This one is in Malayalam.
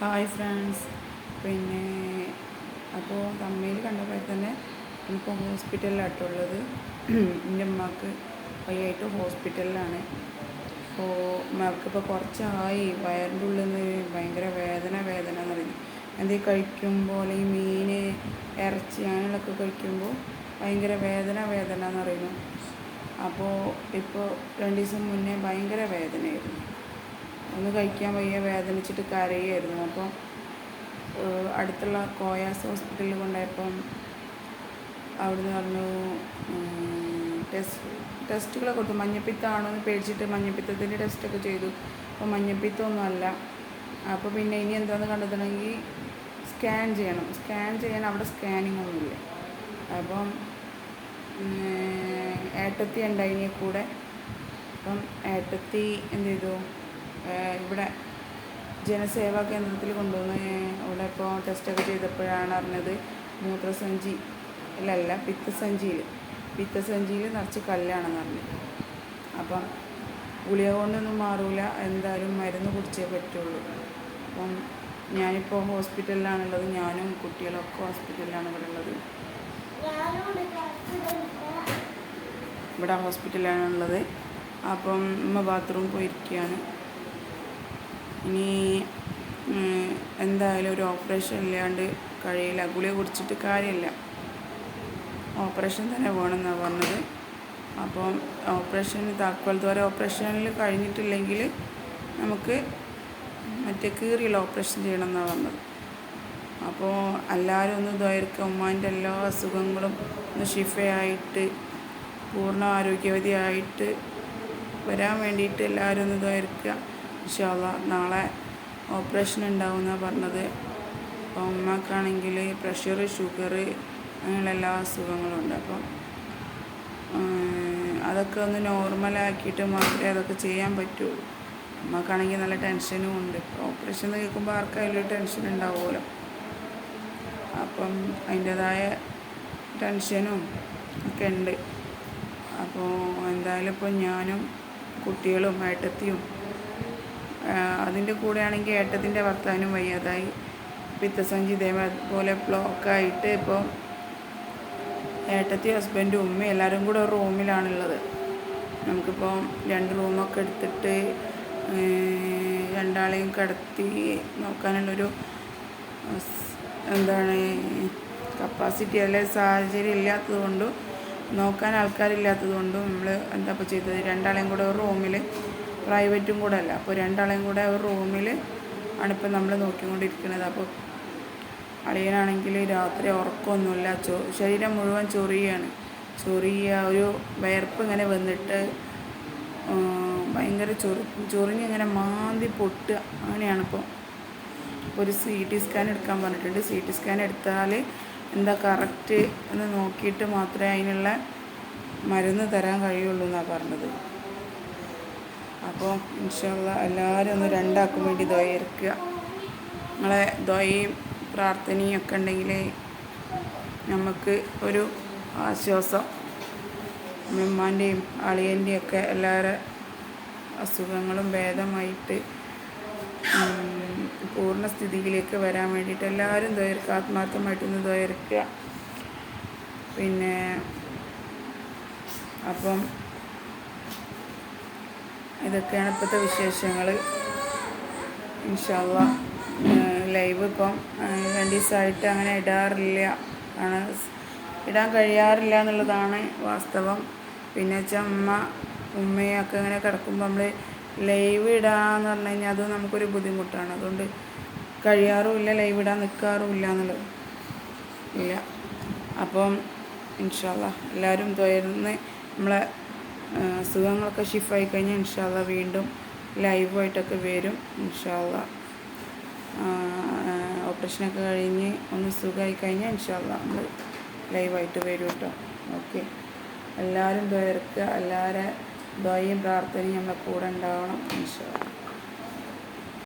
ഹായ് ഫ്രണ്ട്സ് പിന്നെ അപ്പോൾ തമ്മയിൽ കണ്ടപ്പോൾ തന്നെ ഇപ്പോൾ ഹോസ്പിറ്റലിലായിട്ടുള്ളത് എന്റെ ഉമ്മക്ക് വയ്യായിട്ട് ഹോസ്പിറ്റലിലാണ്. അപ്പോൾ ഉമ്മക്കിപ്പോൾ കുറച്ചായി. വയറിന്റെ ഉള്ളിൽ നിന്ന് ഭയങ്കര വേദന വേദന എന്ന് പറയുന്നത്. എന്തെങ്കിലും കഴിക്കുമ്പോൾ അല്ലെങ്കിൽ മീൻ ഇറച്ചി അങ്ങനെയുള്ളൊക്കെ കഴിക്കുമ്പോൾ ഭയങ്കര വേദന വേദന എന്ന് പറയുന്നു. അപ്പോൾ ഇപ്പോൾ രണ്ട് ദിവസം മുന്നേ ഭയങ്കര വേദനയായിരുന്നു. ഒന്ന് കഴിക്കാൻ വയ്യ വേദനിച്ചിട്ട് കരയായിരുന്നു അപ്പം അടുത്തുള്ള കോയാസ് ഹോസ്പിറ്റലിൽ കൊണ്ടായപ്പം അവിടുന്ന് പറഞ്ഞു ടെസ്റ്റ് ടെസ്റ്റുകളൊക്കെ കൊടുത്തു. മഞ്ഞപ്പിത്താണോ എന്ന് പേടിച്ചിട്ട് മഞ്ഞപ്പിത്തത്തിന്റെ ടെസ്റ്റൊക്കെ ചെയ്തു. അപ്പോൾ മഞ്ഞപ്പിത്തമൊന്നും അല്ല അപ്പോൾ പിന്നെ ഇനി എന്താണെന്ന് കണ്ടെത്തണമെങ്കിൽ സ്കാൻ ചെയ്യണം. സ്കാൻ ചെയ്യാൻ അവിടെ സ്കാനിങ് ഒന്നുമില്ല അപ്പം ഏട്ടത്തി ഉണ്ടായിനി കൂടെ. അപ്പം ഏട്ടത്തി എന്ത് ചെയ്തു? ഇവിടെ ജനസേവാ കേന്ദ്രത്തിൽ കൊണ്ടുവന്ന് അവിടെ ഇപ്പോൾ ടെസ്റ്റൊക്കെ ചെയ്തപ്പോഴാണ് അറിഞ്ഞത് മൂത്രസഞ്ചി അല്ലല്ല പിത്തസഞ്ചിയിൽ പിത്തസഞ്ചിയിൽ നിറച്ച് കല്ലാണെന്ന് അറിഞ്ഞത് അപ്പം ഗുളിക കൊണ്ടൊന്നും മാറൂല എന്തായാലും മരുന്ന് കുടിച്ചേ പറ്റുള്ളൂ. അപ്പം ഞാനിപ്പോൾ ഹോസ്പിറ്റലിലാണുള്ളത് ഞാനും കുട്ടികളൊക്കെ ഹോസ്പിറ്റലിലാണ് ഇവിടെ ഉള്ളത്. ഇവിടെ ഹോസ്പിറ്റലിലാണുള്ളത്. അപ്പം ഉമ്മ ബാത്റൂം പോയിരിക്കുകയാണ്. ഇനി എന്തായാലും ഒരു ഓപ്പറേഷൻ ഇല്ലാണ്ട് കഴിയില്ല. ഗുളിക കുടിച്ചിട്ട് കാര്യമില്ല. ഓപ്പറേഷൻ തന്നെ വേണമെന്നാണ് പറഞ്ഞത്. അപ്പം ഓപ്പറേഷൻ താക്കോൽ ദ്വാര ഓപ്പറേഷനിൽ കഴിഞ്ഞിട്ടില്ലെങ്കിൽ നമുക്ക് മറ്റേ കീറിയുള്ള ഓപ്പറേഷൻ ചെയ്യണം എന്നാണ് പറഞ്ഞത്. അപ്പോൾ എല്ലാവരും ഒന്ന് ദ്വൈർക്കുക ഉമ്മാന്റെ എല്ലാ അസുഖങ്ങളും ഒന്ന് ഷിഫയായിട്ട് പൂർണ ആരോഗ്യവതിയായിട്ട് വരാൻ വേണ്ടിയിട്ട് എല്ലാവരും ഒന്ന് ദ്വൈർക്കുക ഇൻഷാല്ല നാളെ ഓപ്പറേഷൻ ഉണ്ടാവും എന്നാണ് പറഞ്ഞത്. അപ്പോൾ ഉമ്മക്കാണെങ്കിൽ പ്രഷർ ഷുഗർ അങ്ങനെയുള്ള എല്ലാ അസുഖങ്ങളും ഉണ്ട്. അപ്പം അതൊക്കെ ഒന്ന് നോർമലാക്കിയിട്ട് മാത്രമേ അതൊക്കെ ചെയ്യാൻ പറ്റുള്ളൂ ഉമ്മക്കാണെങ്കിൽ നല്ല ടെൻഷനും ഉണ്ട്. ഓപ്പറേഷൻ എന്ന് കേൾക്കുമ്പോൾ ആർക്കായാലും ടെൻഷൻ ഉണ്ടാവുമല്ലോ. അപ്പം അതിന്റെതായ ടെൻഷനും ഒക്കെ ഉണ്ട്. അപ്പോൾ എന്തായാലും ഇപ്പോൾ ഞാനും കുട്ടികളും ഏട്ടത്തിയും അതിന്റെ കൂടെയാണെങ്കിൽ ഏട്ടത്തിന്റെ ഭർത്താവിനും വയ്യാതായി. പിത്തസഞ്ചി ഇതേപോലെ ബ്ലോക്കായിട്ട് ഇപ്പോൾ ഏട്ടത്തി ഹസ്ബൻഡും ഉമ്മ എല്ലാവരും കൂടെ ഒരു റൂമിലാണുള്ളത് നമുക്കിപ്പോൾ രണ്ട് റൂമൊക്കെ എടുത്തിട്ട് രണ്ടാളെയും കിടത്തി നോക്കാനുള്ളൊരു എന്താണ് കപ്പാസിറ്റി അല്ലെ സാഹചര്യം ഇല്ലാത്തത് കൊണ്ടും നോക്കാൻ ആൾക്കാരില്ലാത്തത് കൊണ്ടും നമ്മൾ എന്താ ഇപ്പോൾ ചെയ്തത്? രണ്ടാളെയും കൂടെ ഒരു റൂമിൽ പ്രൈവറ്റും കൂടെ അല്ല അപ്പോൾ രണ്ടാളെയും കൂടെ ഒരു റൂമിൽ ആണിപ്പോൾ നമ്മൾ നോക്കിക്കൊണ്ടിരിക്കുന്നത്. അപ്പോൾ അളിയനാണെങ്കിൽ രാത്രി ഉറക്കമൊന്നുമില്ല. ചൊ ശരീരം മുഴുവൻ ചൊറിയാണ്. ചൊറിയ ഒരു വയർപ്പ് ഇങ്ങനെ വന്നിട്ട് ഭയങ്കര ചൊറി ചൊറിഞ്ഞ് ഇങ്ങനെ മാന്തി പൊട്ടുക അങ്ങനെയാണിപ്പോൾ ഒരു സി ടി സ്കാൻ എടുക്കാൻ പറഞ്ഞിട്ടുണ്ട്. സി ടി സ്കാൻ എടുത്താൽ എന്താ കറക്റ്റ് എന്ന് നോക്കിയിട്ട് മാത്രമേ അതിനുള്ള മരുന്ന് തരാൻ കഴിയുള്ളൂ എന്നാണ് പറഞ്ഞത്. അപ്പോൾ ഇൻഷാല്ല എല്ലാവരും ഒന്ന് രണ്ടാക്കും വേണ്ടി ദ്വയർക്കുക നിങ്ങളെ ദ്വയയും പ്രാർത്ഥനയും ഒക്കെ ഉണ്ടെങ്കിൽ നമുക്ക് ഒരു ആശ്വാസം ഉമ്മാന്റെയും അളിയന്റെയും ഒക്കെ എല്ലാവരുടെ അസുഖങ്ങളും ഭേദമായിട്ട് പൂർണസ്ഥിതിയിലേക്ക് വരാൻ വേണ്ടിയിട്ട് എല്ലാവരും ദ്വയർക്കുക ആത്മാർത്ഥമായിട്ടൊന്ന് ദ്വയർക്കുക പിന്നെ അപ്പം ഇതൊക്കെയാണ് ഇപ്പോഴത്തെ വിശേഷങ്ങൾ ഇൻഷാല്ല ലൈവ് ഇപ്പം രണ്ട് ദിവസമായിട്ട് അങ്ങനെ ഇടാറില്ല. ആണ് ഇടാൻ കഴിയാറില്ല എന്നുള്ളതാണ് വാസ്തവം. പിന്നെ വെച്ചാൽ ഉമ്മ ഉമ്മയൊക്കെ ഇങ്ങനെ കിടക്കുമ്പോൾ നമ്മൾ ലൈവ് ഇടാന്ന് പറഞ്ഞു കഴിഞ്ഞാൽ അത് നമുക്കൊരു ബുദ്ധിമുട്ടാണ്. അതുകൊണ്ട് കഴിയാറുമില്ല ലൈവ് ഇടാൻ നിൽക്കാറുമില്ല എന്നുള്ളത്. ഇല്ല. അപ്പം ഇൻഷാല്ല എല്ലാവരും തുയർന്ന് നമ്മളെ അസുഖങ്ങളൊക്കെ ഷിഫായി കഴിഞ്ഞാൽ ഇൻഷാല്ല വീണ്ടും ലൈവായിട്ടൊക്കെ വരും ഇൻഷാല്ല ഓപ്പറേഷനൊക്കെ കഴിഞ്ഞ് ഒന്ന് സുഖമായി കഴിഞ്ഞാൽ ഇൻഷാല്ല നമ്മൾ ലൈവായിട്ട് വരും കേട്ടോ. ഓക്കെ എല്ലാവരും ദ്വയർക്കുക എല്ലാവരെ ദ്വയും പ്രാർത്ഥനയും നമ്മളെ കൂടെ ഉണ്ടാവണം ഇൻഷാല്ല